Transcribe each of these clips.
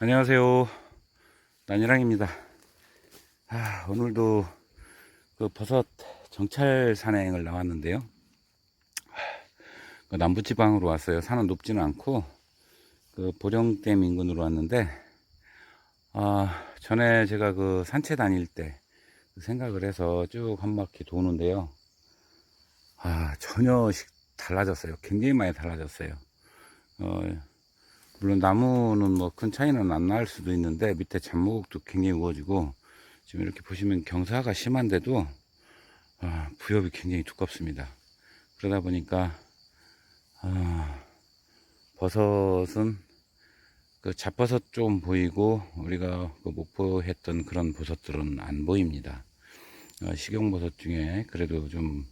안녕하세요. 난이랑입니다. 아, 오늘도 그 버섯 정찰 산행을 나왔는데요. 그 남부지방으로 왔어요. 산은 높지는 않고 그 보령댐 인근으로 왔는데 아, 전에 제가 그 산채 다닐 때 생각을 해서 쭉 한 바퀴 도는데요. 아, 전혀 식- 달라졌어요. 굉장히 많이 달라졌어요. 어, 물론 나무는 뭐 큰 차이는 안 날 수도 있는데 밑에 잡목도 굉장히 우거지고 지금 이렇게 보시면 경사가 심한데도 아, 부엽이 굉장히 두껍습니다. 그러다 보니까 아, 버섯은 그 잡버섯 좀 보이고 우리가 그 목포했던 그런 버섯들은 안 보입니다. 어, 식용버섯 중에 그래도 좀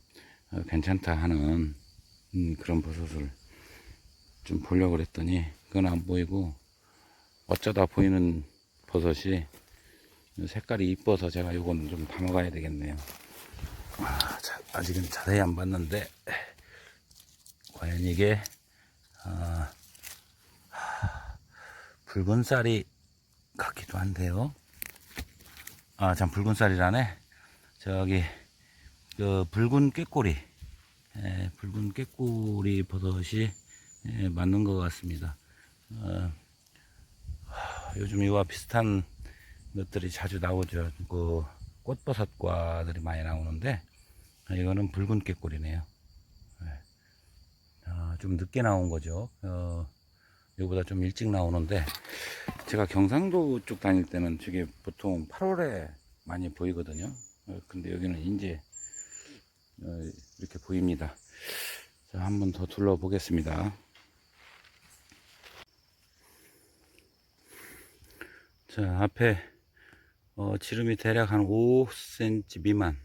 어, 괜찮다 하는 음, 그런 버섯을 좀 보려고 그랬더니 그건 안 보이고 어쩌다 보이는 버섯이 색깔이 이뻐서 제가 요거는 좀 담아가야 되겠네요. 아, 자, 아직은 자세히 안 봤는데 과연 이게 아, 하, 붉은 쌀이 같기도 한데요. 아, 참 붉은 쌀이라네. 저기 그 붉은 꾀꼬리, 예, 붉은 꾀꼬리 버섯이 예, 맞는 것 같습니다. 어, 하, 요즘 이와 비슷한 것들이 자주 나오죠. 그 꽃버섯과들이 많이 나오는데 아, 이거는 붉은 꾀꼬리네요. 예. 아, 좀 늦게 나온 거죠. 어, 이거보다 좀 일찍 나오는데 제가 경상도 쪽 다닐 때는 저게 보통 8월에 많이 보이거든요. 어, 근데 여기는 이제 어, 이렇게 보입니다. 자, 한번 더 둘러보겠습니다. 자, 앞에 어, 지름이 대략 한 5cm 미만,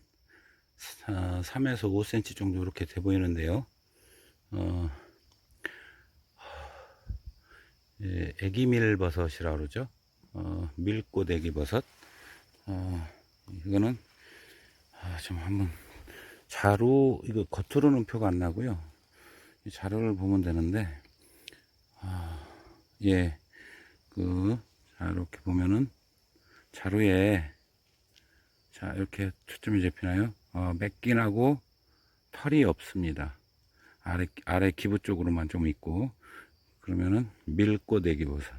아, 3에서 5cm 정도 이렇게 돼 보이는데요. 어, 예, 애기밀버섯이라고 그러죠. 어, 밀꽃 애기버섯. 어, 이거는 아, 좀 한번 자루 이거 겉으로는 표가 안 나고요. 이 자료를 보면 되는데 아, 예, 그 자, 이렇게 보면은 자루에 자 이렇게 초점이 잡히나요? 어, 맺긴하고 털이 없습니다. 아래 아래 기부 쪽으로만 좀 있고 그러면은 밀꽃 애기버섯.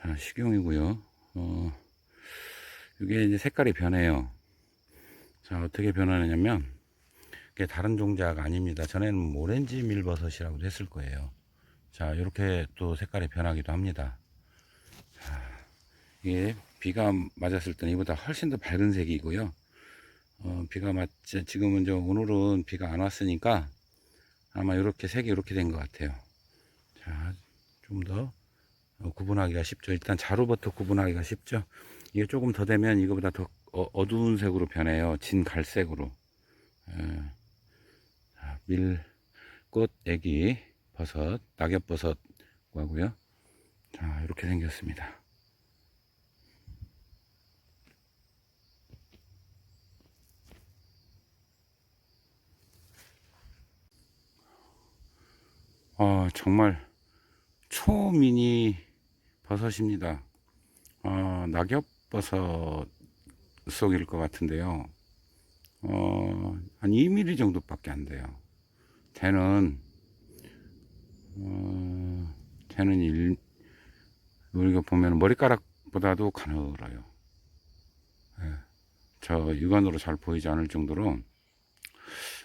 자 식용이고요. 어, 이게 이제 색깔이 변해요. 자 어떻게 변하느냐면 이게 다른 종자가 아닙니다. 전에는 오렌지 밀버섯이라고 했을 거예요. 자 이렇게 또 색깔이 변하기도 합니다. 이게 비가 맞았을 때는 이보다 훨씬 더 밝은 색이고요. 어, 비가 맞지 지금은 저 오늘은 비가 안 왔으니까 아마 이렇게 색이 이렇게 된 것 같아요. 자, 좀 더 구분하기가 쉽죠. 일단 자루부터 구분하기가 쉽죠. 이게 조금 더 되면 이거보다 더 어, 어두운 색으로 변해요. 진 갈색으로. 예. 자, 밀꽃 애기 버섯, 낙엽버섯 하고요. 자, 이렇게 생겼습니다. 어, 정말 초미니 버섯입니다. 어, 낙엽버섯 속일 것 같은데요. 어, 한 2mm 정도밖에 안 돼요. 대는, 어, 대는 일, 우리가 보면 머리카락보다도 가늘어요. 예. 저 육안으로 잘 보이지 않을 정도로,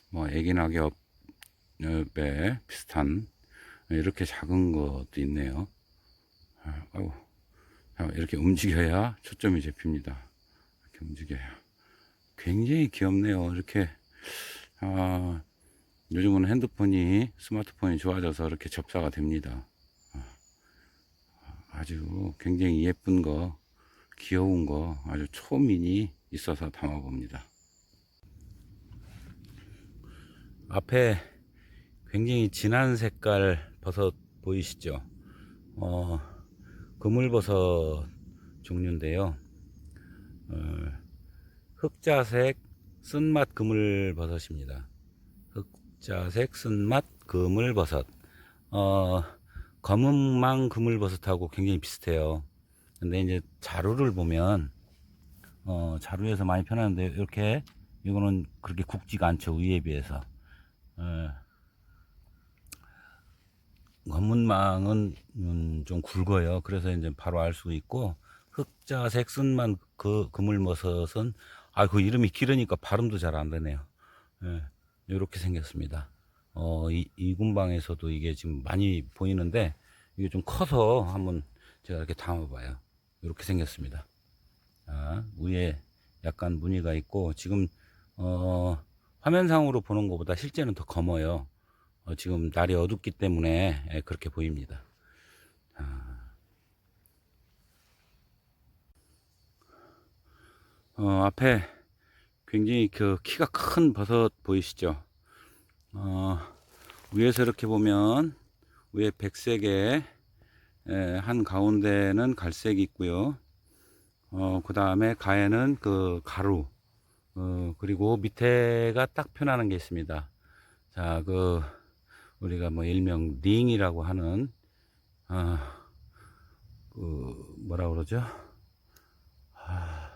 뭐, 애기 낙엽에 비슷한 이렇게 작은 것도 있네요. 아, 아이고. 자, 이렇게 움직여야 초점이 잡힙니다. 이렇게 움직여야. 굉장히 귀엽네요. 이렇게, 아, 요즘은 핸드폰이, 스마트폰이 좋아져서 이렇게 접사가 됩니다. 아, 아주 굉장히 예쁜 거, 귀여운 거, 아주 초민이 있어서 담아 봅니다. 앞에 굉장히 진한 색깔 버섯 보이시죠? 어, 그물버섯 종류인데요. 어, 흑자색 쓴맛 그물버섯입니다. 흑자색 쓴맛 그물버섯. 어, 검은망 그물버섯하고 굉장히 비슷해요. 근데 이제 자루를 보면 어, 자루에서 많이 편하는데 이렇게 이거는 그렇게 굵지가 않죠 위에 비해서 예. 검은망은 음, 좀 굵어요 그래서 이제 바로 알 수 있고 흑자 색순만 그 그물버섯은 아 그 이름이 길으니까 발음도 잘 안 되네요 예. 이렇게 생겼습니다 어, 이, 이 군방에서도 이게 지금 많이 보이는데 이게 좀 커서 한번 제가 이렇게 담아봐요 이렇게 생겼습니다 자, 위에 약간 무늬가 있고 지금 어, 화면상으로 보는 것보다 실제는 더 검어요. 어, 지금 날이 어둡기 때문에 예, 그렇게 보입니다. 자. 어, 앞에 굉장히 그 키가 큰 버섯 보이시죠? 어, 위에서 이렇게 보면 위에 백색에 예, 한 가운데는 갈색이 있고요. 어, 그 다음에 가에는 그 가루, 어, 그리고 밑에가 딱 표현하는 게 있습니다. 자, 그, 우리가 뭐 일명 링이라고 하는, 어, 그, 뭐라 그러죠? 아,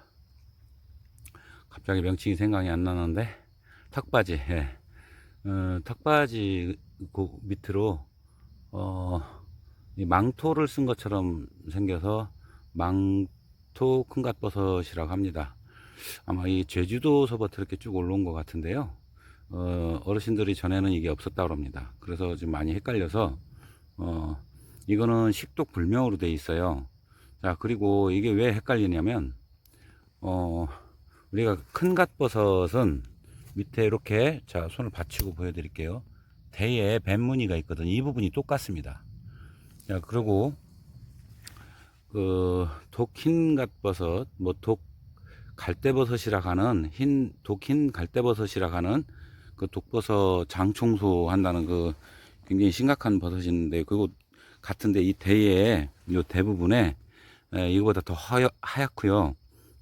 갑자기 명칭이 생각이 안 나는데, 턱바지, 예. 어, 턱바지 그 밑으로, 어, 이 망토를 쓴 것처럼 생겨서 망토 큰갓버섯이라고 합니다. 아마 이 제주도 서부터 이렇게 쭉 올라온 것 같은데요. 어, 어르신들이 전에는 이게 없었다고 합니다. 그래서 지금 많이 헷갈려서, 어, 이거는 식독 불명으로 돼 있어요. 자, 그리고 이게 왜 헷갈리냐면, 어, 우리가 큰 갓버섯은 밑에 이렇게, 자, 손을 받치고 보여드릴게요. 대에 뱀무늬가 있거든요. 이 부분이 똑같습니다. 자, 그리고, 그, 독흰 갓버섯, 뭐, 독, 갈대버섯이라 하는 흰, 독흰 갈대버섯이라 하는 그 독버섯 장청소 한다는 그 굉장히 심각한 있는데, 그거 같은데 이 대에, 요 대부분에, 에, 이거보다 더 하얗, 하얗고요.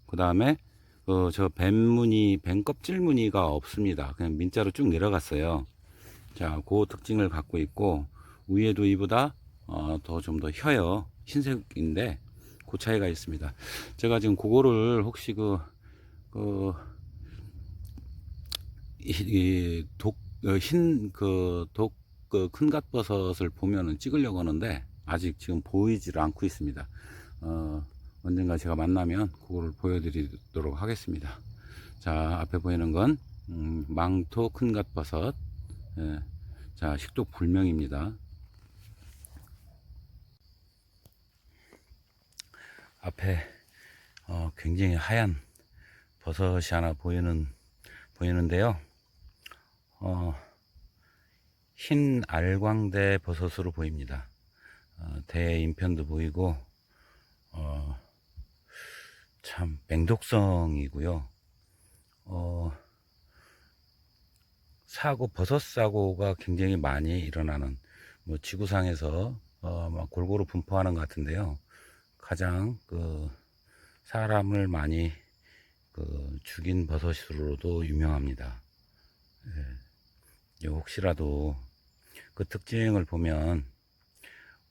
그 다음에, 그, 저 뱀 무늬, 뱀 껍질 무늬가 없습니다. 그냥 민자로 쭉 내려갔어요. 자, 그 특징을 갖고 있고, 위에도 이보다, 어, 더 좀 더 혀요. 흰색인데, 그 차이가 있습니다. 제가 지금 그거를 혹시 그, 그, 이, 이 독, 어, 흰, 그, 독, 그, 큰 갓버섯을 보면은 찍으려고 하는데, 아직 지금 보이질 않고 있습니다. 어, 언젠가 제가 만나면 그거를 보여드리도록 하겠습니다. 자, 앞에 보이는 건, 음, 망토 큰 갓버섯. 예. 자, 식독 불명입니다. 앞에 어, 굉장히 하얀 버섯이 하나 보이는 보이는데요. 어, 흰 알광대 버섯으로 보입니다. 어, 대인편도 보이고 어, 참 맹독성이고요. 어, 사고 버섯 사고가 굉장히 많이 일어나는 뭐 지구상에서 어, 막 골고루 분포하는 것 같은데요. 가장 그 사람을 많이 그 죽인 버섯으로도 유명합니다. 예. 혹시라도 그 특징을 보면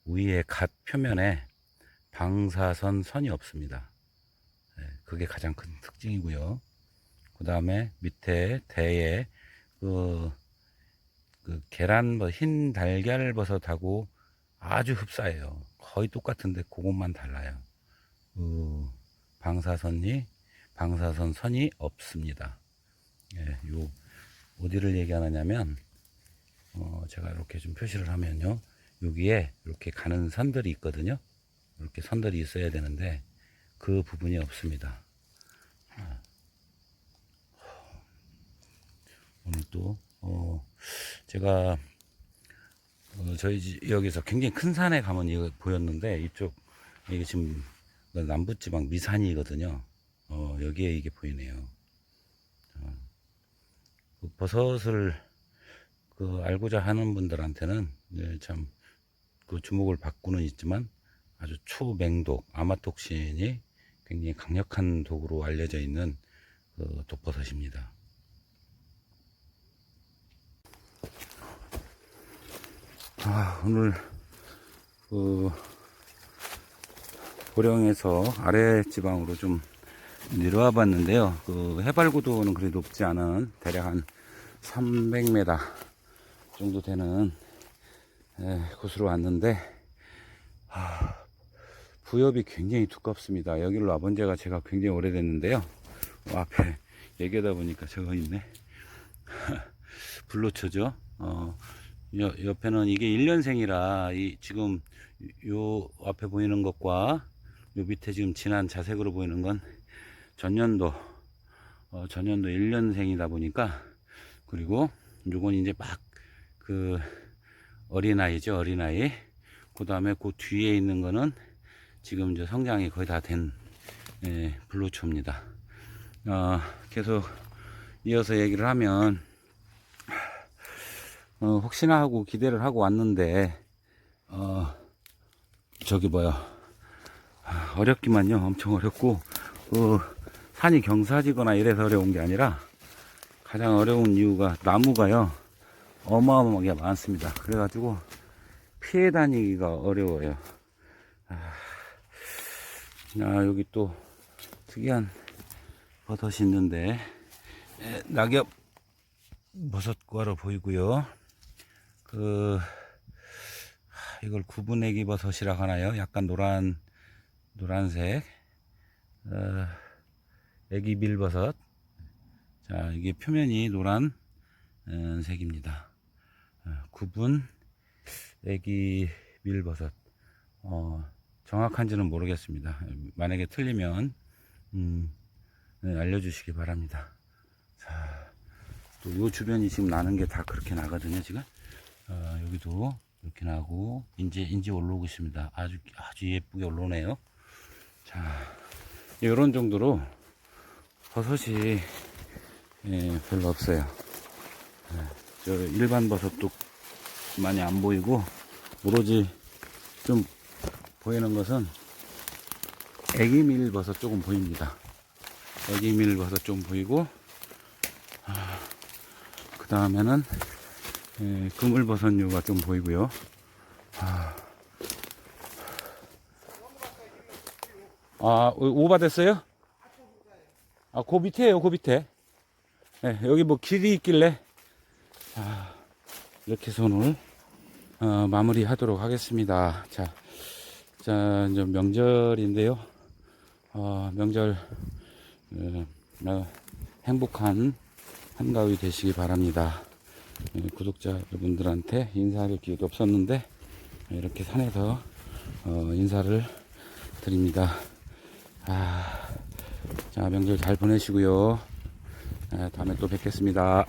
위에 갓 표면에 방사선 선이 없습니다. 예. 그게 가장 큰 특징이고요. 그 다음에 밑에 대에 그, 그 계란 뭐흰 달걀 버섯하고 아주 흡사해요. 거의 똑같은데 그것만 달라요. 그 방사선이 방사선 선이 없습니다. 예, 요 어디를 얘기하느냐면 어, 제가 이렇게 좀 표시를 하면요. 여기에 이렇게 가는 선들이 있거든요. 이렇게 선들이 있어야 되는데 그 부분이 없습니다. 아. 오늘 또 어, 제가 어, 저희 지역에서 굉장히 큰 산에 가면 이거 보였는데 이쪽 이게 지금 남부지방 미산이거든요. 어, 여기에 이게 보이네요. 어, 그 버섯을 그 알고자 하는 분들한테는 네, 참그 주목을 받고는 있지만 아주 초맹독 아마톡신이 굉장히 강력한 독으로 알려져 있는 그 독버섯입니다. 아, 오늘 그 보령에서 아래 지방으로 좀 내려와 봤는데요. 그 해발 구도는 그리 높지 않은 대략 한 300m 정도 되는 에, 곳으로 왔는데 하, 부엽이 굉장히 두껍습니다. 여기로 와본 지가 제가 굉장히 오래됐는데요. 어, 앞에 얘기하다 보니까 저거 있네. 불로초죠. 어, 여- 옆에는 이게 1년생이라 이 지금 요 앞에 보이는 것과 요 밑에 지금 진한 자색으로 보이는 건 전년도 어, 전년도 1년생이다 보니까 그리고 요건 이제 막 그 어린아이죠 어린아이 그 다음에 그 뒤에 있는 거는 지금 이제 성장이 거의 다된 예, 블루초입니다. 어, 계속 이어서 얘기를 하면 어, 혹시나 하고 기대를 하고 왔는데 어, 저기 뭐야 아, 어렵기만요. 엄청 어렵고 그 산이 경사지거나 이래서 어려운 게 아니라 가장 어려운 이유가 나무가요. 어마어마하게 많습니다. 그래가지고 피해 다니기가 어려워요. 아, 아, 여기 또 특이한 버섯이 있는데. 에, 낙엽 버섯과로 보이고요. 그 하, 이걸 구분애기 버섯이라 하나요? 약간 노란 노란색. 어, 애기 밀버섯. 자 이게 표면이 노란 어, 색입니다. 어, 구분 애기 밀버섯. 어, 정확한지는 모르겠습니다. 만약에 틀리면 음, 네, 알려주시기 바랍니다. 자, 또요 주변이 지금 나는 게 다 그렇게 나거든요 지금. 어, 여기도 이렇게 나고 이제 이제 올라오고 있습니다. 아주 아주 예쁘게 올라오네요. 자 이런 정도로 버섯이 예, 별로 없어요. 예, 저 일반 버섯도 많이 안 보이고 오로지 좀 보이는 것은 애기 밀 버섯 조금 보입니다. 애기 밀 버섯 좀 보이고 그 다음에는 예, 그물버섯류가 좀 보이고요. 아, 오- 오바 됐어요? 아, 그 밑에요, 그 밑에. 네, 여기 뭐 길이 있길래. 자, 이렇게 오늘, 어, 마무리 하도록 하겠습니다. 자, 자, 이제 명절인데요. 어, 명절, 어, 어, 행복한 한가위 되시기 바랍니다. 예, 구독자 여러분들한테 인사할 기회도 없었는데, 이렇게 산에서, 어, 인사를 드립니다. 아, 자, 명절 잘 보내시고요. 아, 다음에 또 뵙겠습니다.